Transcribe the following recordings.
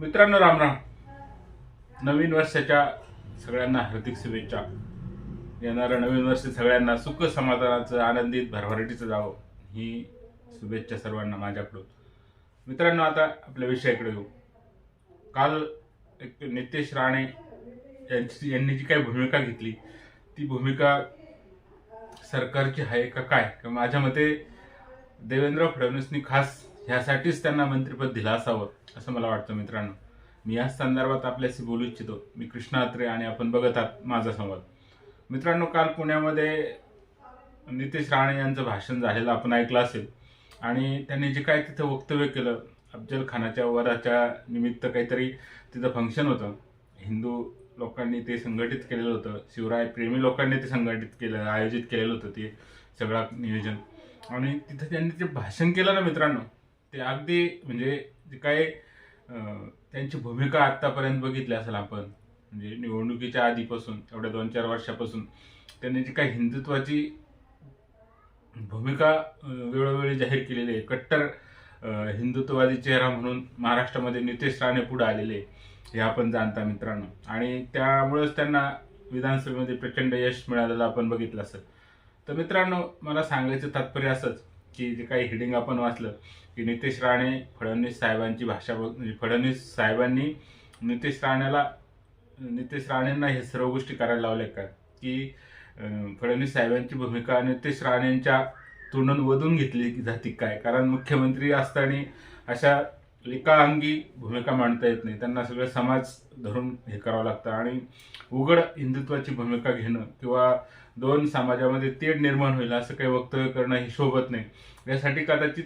मित्रांनो रामराम नवीन वर्षाच्या सगळ्यांना हार्दिक शुभेच्छा. येणारं नवीन वर्ष सगळ्यांना सुख समाधानाचं आनंदित भरभराटीचं जावं. ही शुभेच्छा सर्वांना माझ्याकडून. मित्रांनो आता आपल्या विषयाकडे येऊ. काल एक नितेश राणे यांची यांनी जी काही भूमिका घेतली ती भूमिका सरकारची आहे का काय? माझ्या मते देवेंद्र फडणवीसनी खास ह्यासाठीच त्यांना मंत्रिपद दिलं असावं असं मला वाटतं मित्रांनो. मी याच संदर्भात आपल्याशी बोलू इच्छितो. मी कृष्णा अत्रे आणि आपण बघत आहात माझा संवाद. मित्रांनो काल पुण्यामध्ये नितेश राणे यांचं भाषण झालेलं आपण ऐकलं असेल. आणि त्यांनी जे काय तिथं वक्तव्य केलं अफजल खानाच्या वराच्या निमित्त काहीतरी तिथं फंक्शन होतं. हिंदू लोकांनी ते संघटित केलेलं होतं. शिवराय प्रेमी लोकांनी ते संघटित केलं आयोजित केलेलं होतं ते सगळं नियोजन. आणि तिथं त्यांनी जे भाषण केलं ना मित्रांनो ते अगदी म्हणजे जे काय त्यांची भूमिका आत्तापर्यंत बघितली असेल आपण म्हणजे निवडणुकीच्या आधीपासून एवढ्या दोन चार वर्षापासून त्यांनी जी काही हिंदुत्वाची भूमिका वेळोवेळी जाहीर केलेली आहे कट्टर हिंदुत्ववादी चेहरा म्हणून महाराष्ट्रामध्ये नितेश राणे पुढे आलेले आहे. हे आपण जाणता मित्रांनो आणि त्यामुळेच त्यांना विधानसभेमध्ये प्रचंड यश मिळालेलं आपण बघितलं असेल तर मित्रांनो मला सांगायचं तात्पर्य असंच की जे काही हिडिंग आपण वाचलं की नितेश राणे फडणवीस साहेबांची भाषा बघ- म्हणजे फडणवीस साहेबांनी नितेश राण्याला नितेश राणेंना हे सर्व गोष्टी करायला लावल्या का? की फडणवीस साहेबांची भूमिका नितेश राणेंच्या तोंडून वधून घेतली जाते काय? कारण मुख्यमंत्री असताना अशा एकाअंगी भूमिका मांडता येत नाही. त्यांना सगळं समाज धरून हे करावं लागतं. आणि उघड हिंदुत्वाची भूमिका घेणं किंवा दोन समाजामध्ये तेढ निर्माण होईल असं काही वक्तव्य करणं हे शोभत नाही. यासाठी कदाचित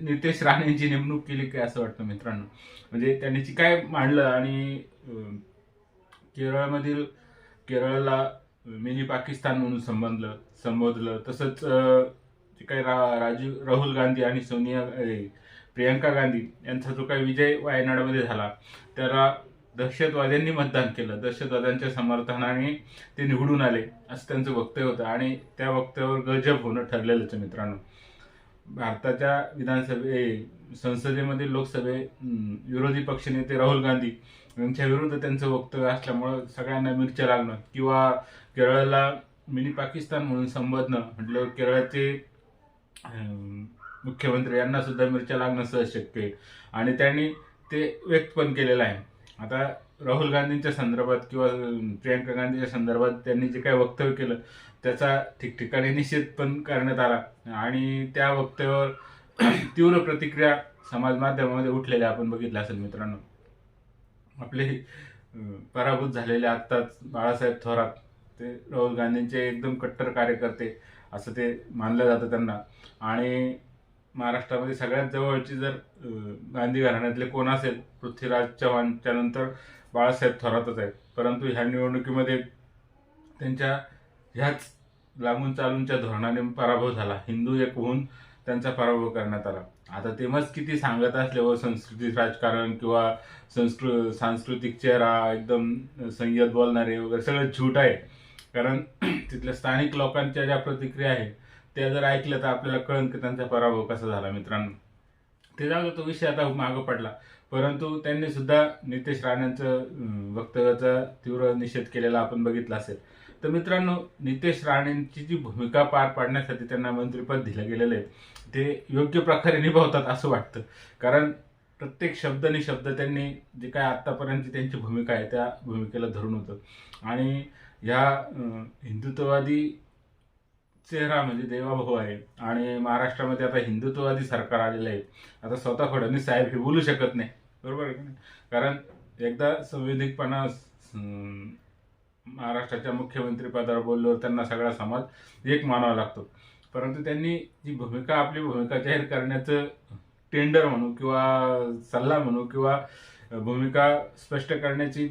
नितेश राणेंची नेमणूक केली काय असं वाटतं मित्रांनो. म्हणजे त्यांनी जी काय मांडलं आणि केरळमधील केरळला मिनी पाकिस्तान म्हणून संबंधलं संबोधलं तसंच जे काही रा राजीव राहुल गांधी आणि सोनिया प्रियंका गांधी यांचा जो काही विजय वायनाडमध्ये झाला त्याला दहशतवाद्यांनी मतदान केलं. दहशतवाद्यांच्या समर्थनाने ते निवडून आले असं त्यांचं वक्तव्य होतं आणि त्या वक्तव्यावर गजब होणं ठरलेलंच आहे मित्रांनो. भारताच्या विधानसभे संसदेमध्ये लोकसभे विरोधी पक्षनेते राहुल गांधी यांच्या विरुद्ध त्यांचं वक्तव्य असल्यामुळं सगळ्यांना मिरच्या लागणं किंवा केरळला मिनी पाकिस्तान म्हणून संबोधणं म्हटलं केरळचे मुख्यमंत्री यांना सुद्धा मिरच्या लागणं सहज शक्य आहे. आणि त्यांनी ते व्यक्त पण केलेलं आहे. आता राहुल गांधींच्या संदर्भात किंवा प्रियंका गांधीच्या संदर्भात त्यांनी जे काही वक्तव्य केलं त्याचा ठिकठिकाणी निषेध पण करण्यात आला. आणि त्या वक्तव्यावर तीव्र प्रतिक्रिया समाज माध्यमामध्ये उठलेल्या आपण बघितल्या असेल मित्रांनो. आपले पराभूत झालेले आत्ताच बाळासाहेब थोरात ते राहुल गांधींचे एकदम कट्टर कार्यकर्ते असं ते मानलं जातं त्यांना. आणि महाराष्ट्रामध्ये सगळ्यात जवळची जर गांधी घराण्यातले कोण असेल पृथ्वीराज चव्हाणच्या नंतर बाळासाहेब थोरातच आहेत. परंतु ह्या निवडणुकीमध्ये त्यांच्या ह्याच लागून चालूनच्या धोरणाने पराभव झाला. हिंदू एक होऊन त्यांचा पराभव करण्यात आला. आता तेव्हाच किती सांगत असल्यावर हो संस्कृती राजकारण किंवा संस्कृ सांस्कृतिक चेहरा एकदम संयत बोलणारे वगैरे सगळं झूट आहे. कारण तिथल्या स्थानिक लोकांच्या ज्या प्रतिक्रिया आहेत त्या जर ऐकलं तर आपल्याला कळन की त्यांचा पराभव कसा झाला मित्रांनो. ते जाऊ तो विषय आता मागं पडला. परंतु त्यांनी सुद्धा नितेश राणेंचं वक्तव्याचा तीव्र निषेध केलेला आपण बघितला असेल. तर मित्रांनो नितेश राणेंची जी भूमिका पार पाडण्यासाठी त्यांना मंत्रिपद दिलं गेलेलं आहे ते योग्य प्रकारे निभावतात असं वाटतं. कारण प्रत्येक शब्द शब्द त्यांनी जे काय आत्तापर्यंत त्यांची भूमिका आहे त्या भूमिकेला धरून होतं. आणि ह्या हिंदुत्ववादी चेहरा म्हणजे देवाभाऊ आहे. आणि महाराष्ट्रामध्ये आता हिंदुत्ववादी सरकार आलेलं आहे. आता स्वतः फडणवीस साहेब हे बोलू शकत नाही. बरोबर आहे की नाही? कारण एकदा संविधिकपणा महाराष्ट्राच्या मुख्यमंत्रीपदावर बोलल्यावर त्यांना सगळा समाज एक मानावा लागतो. परंतु त्यांनी जी भूमिका आपली भूमिका जाहीर करण्याचं टेंडर म्हणू किंवा सल्ला म्हणू किंवा भूमिका स्पष्ट करण्याची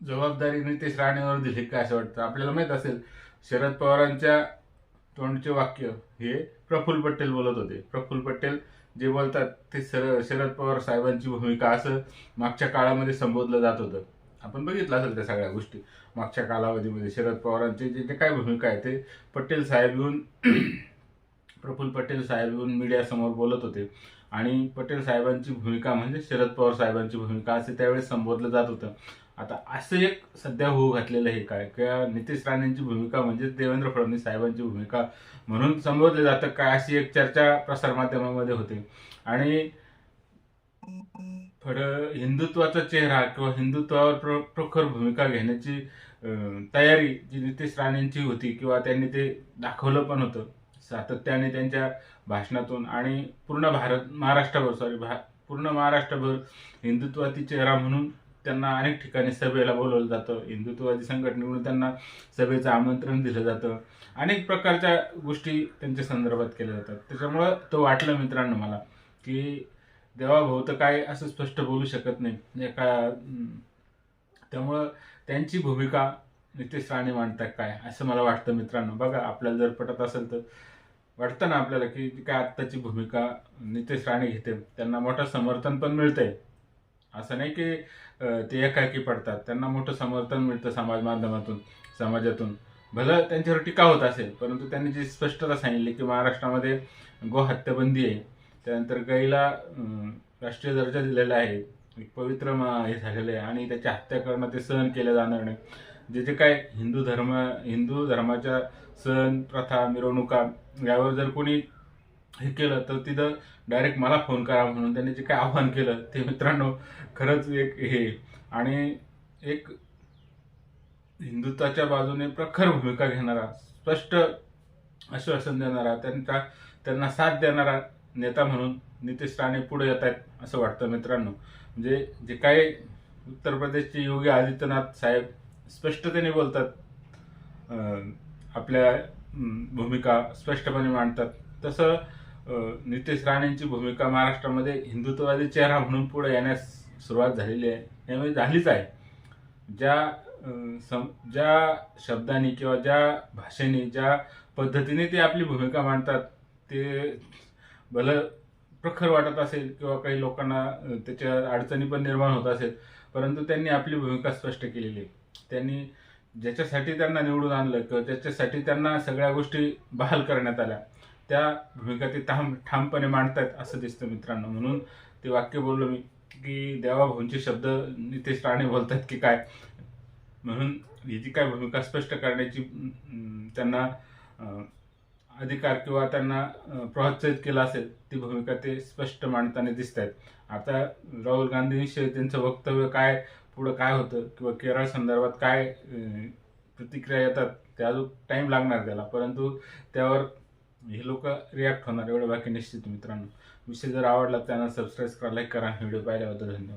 जबाबदारी नितेश राणेवर दिली काय असं वाटतं? आपल्याला माहीत असेल शरद पवारांच्या तोंडचे वाक्य हे प्रफुल्ल पटेल बोलत होते. प्रफुल्ल पटेल जे बोलतात ते सर शरद पवार साहेबांची भूमिका असं मागच्या काळामध्ये संबोधलं जात होतं. आपण बघितलं असेल त्या सगळ्या गोष्टी. मागच्या कालावधीमध्ये शरद पवारांचे जे जे काय भूमिका आहे ते पटेल साहेब येऊन प्रफुल्ल पटेल साहेब येऊन मीडियासमोर बोलत होते. आणि पटेल साहेबांची भूमिका म्हणजे शरद पवार साहेबांची भूमिका असे त्यावेळेस संबोधलं जात होतं. आता असं एक सध्या होऊ घातलेलं आहे काय? किंवा नितेश राणेंची भूमिका म्हणजे देवेंद्र फडणवीस साहेबांची भूमिका म्हणून संबोधलं जातं काय? अशी एक चर्चा प्रसारमाध्यमामध्ये होते. आणि फड हिंदुत्वाचा चेहरा किंवा हिंदुत्वावर प्र प्रखर भूमिका घेण्याची तयारी जी नितेश राणेंची होती किंवा त्यांनी ते दाखवलं पण होतं सातत्याने त्यांच्या भाषणातून आणि पूर्ण भारत महाराष्ट्रभर सॉरी भा पूर्ण महाराष्ट्रभर हिंदुत्वाची चेहरा म्हणून त्यांना अनेक ठिकाणी सभेला बोलवलं जातं. हिंदुत्ववादी संघटनेकडून त्यांना सभेचं आमंत्रण दिलं जातं. अनेक प्रकारच्या गोष्टी त्यांच्या संदर्भात केल्या जातात. त्याच्यामुळं तो वाटलं मित्रांनो मला की देवाभाऊ तर काय असं स्पष्ट बोलू शकत नाही. एका त्यामुळं त्यांची भूमिका नितेश राणे मांडतात काय असं मला वाटतं मित्रांनो. बघा आपल्याला जर पटत असेल तर वाटतं ना आपल्याला की काय आत्ताची भूमिका नितेश राणे घेते. त्यांना मोठं समर्थन पण मिळतंय. असं नाही की ते एकाकी पडतात. त्यांना मोठं समर्थन मिळतं समाज माध्यमातून समाजातून. भलं त्यांच्यावर टीका होत असेल परंतु त्यांनी जी स्पष्टता सांगितली की महाराष्ट्रामध्ये गोहत्याबंदी आहे. त्यानंतर गाईला राष्ट्रीय दर्जा दिलेला आहे. एक पवित्र हे झालेलं आहे आणि त्याची हत्या करणं ते सहन केलं जाणार नाही. जे जे काय हिंदू धर्म हिंदू धर्माच्या सण प्रथा मिरवणुका यावर जर कोणी हे केलं तर तिथं डायरेक्ट मला फोन करा म्हणून त्यांनी जे काय आव्हान केलं ते मित्रांनो खरंच एक हे. आणि एक हिंदुत्वाच्या बाजूने प्रखर भूमिका घेणारा स्पष्ट आश्वासन देणारा त्यांचा त्यांना साथ देणारा नेता म्हणून नितेश राणे पुढे येत आहेत असं वाटतं मित्रांनो. म्हणजे जे काही उत्तर प्रदेशचे योगी आदित्यनाथ साहेब स्पष्टतेने बोलतात आपल्या भूमिका स्पष्टपणे मांडतात तसं नितेश राणेंची भूमिका महाराष्ट्रामध्ये हिंदुत्ववादी चेहरा म्हणून पुढे येण्यास सुरुवात झालेली आहे. यामुळे झालीच आहे. ज्या सम ज्या शब्दांनी किंवा ज्या भाषेने ज्या पद्धतीने ते आपली भूमिका मांडतात ते भलं प्रखर वाटत असेल किंवा काही लोकांना त्याच्या अडचणी पण निर्माण होत असेल परंतु त्यांनी आपली भूमिका स्पष्ट केलेली आहे. त्यांनी ज्याच्यासाठी त्यांना निवडून आणलं किंवा ज्याच्यासाठी त्यांना सगळ्या गोष्टी बहाल करण्यात आल्या त्या भूमिका ते ठाम ठामपणे मांडतात असं दिसतं मित्रांनो. म्हणून ते वाक्य बोललो मी की देवाभाऊंचे शब्द नितेश राणे बोलतात की काय? म्हणून ही जी काय भूमिका स्पष्ट करण्याची त्यांना अधिकार किंवा त्यांना प्रोत्साहित केला असेल ती भूमिका ते स्पष्ट मांडताना दिसत आहेत आता राहुल गांधींशी त्यांचं वक्तव्य काय पुढं काय होतं किंवा केरळ संदर्भात काय प्रतिक्रिया येतात त्या अजून टाईम लागणार त्याला. परंतु त्यावर हे लोक रिॲक्ट होणार एवढं बाकी निश्चित मित्रांनो. विषय जर आवडला त्यांना सबस्क्राईब करा लाईक करा. व्हिडिओ पाहिल्याबद्दल धन्यवाद.